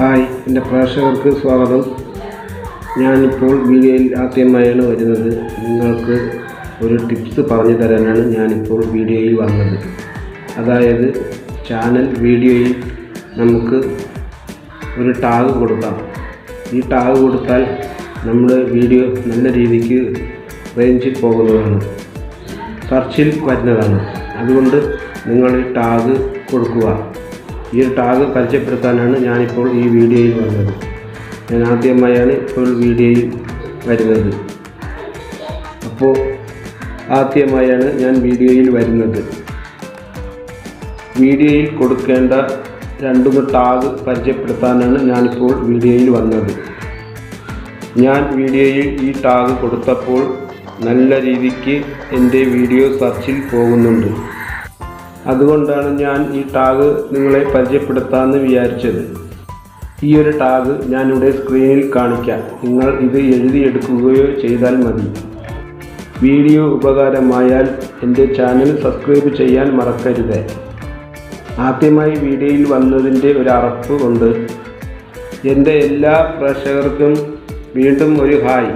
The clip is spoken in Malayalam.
ഹായ് എന്റെ പ്രേക്ഷകർക്ക് സ്വാഗതം. ഞാനിപ്പോൾ വീഡിയോയിൽ ആദ്യമായാണ് വരുന്നത്. നിങ്ങൾക്ക് ഒരു ടിപ്സ് പറഞ്ഞു തരാനാണ് ഞാനിപ്പോൾ വീഡിയോയിൽ വന്നത്. അതായത് ചാനൽ വീഡിയോയിൽ നമുക്ക് ഒരു ടാഗ് കൊടുക്കാം. ഈ ടാഗ് കൊടുത്താൽ നമ്മുടെ വീഡിയോ നല്ല രീതിക്ക് റേഞ്ചിൽ പോകുന്നതാണ്. സെർച്ചിൽ വരുന്നതാണ്. അതുകൊണ്ട് നിങ്ങൾ ഈ ടാഗ് കൊടുക്കുക. ഈ ഒരു ടാഗ് പരിചയപ്പെടുത്താനാണ് ഞാനിപ്പോൾ ഈ വീഡിയോയിൽ വന്നത്. ഞാൻ ആദ്യമായാണ് ഇപ്പോൾ വീഡിയോയിൽ വരുന്നത്. അപ്പോൾ ആദ്യമായാണ് ഞാൻ വീഡിയോയിൽ വരുന്നത്. വീഡിയോയിൽ കൊടുക്കേണ്ട രണ്ടുമൂന്ന് ടാഗ് പരിചയപ്പെടുത്താനാണ് ഞാനിപ്പോൾ വീഡിയോയിൽ വന്നത്. ഞാൻ വീഡിയോയിൽ ഈ ടാഗ് കൊടുത്തപ്പോൾ നല്ല രീതിക്ക് എന്റെ വീഡിയോ സെർച്ചിൽ പോകുന്നുണ്ട്. അതുകൊണ്ടാണ് ഞാൻ ഈ ടാഗ് നിങ്ങളെ പരിചയപ്പെടുത്താമെന്ന് വിചാരിച്ചത്. ഈ ഒരു ടാഗ് ഞാൻ ഞാനിവിടെ സ്ക്രീനിൽ കാണിക്കാം. നിങ്ങൾ ഇത് എഴുതിയെടുക്കുകയോ ചെയ്താൽ മതി. വീഡിയോ ഉപകാരമായാൽ എന്റെ ചാനൽ സബ്സ്ക്രൈബ് ചെയ്യാൻ മറക്കരുത്. ആദ്യമായി വീഡിയോയിൽ വന്നതിന്റെ ഒരു അറപ്പ് ഉണ്ട്. എന്റെ എല്ലാ പ്രേക്ഷകർക്കും വീണ്ടും ഒരു ഹായ്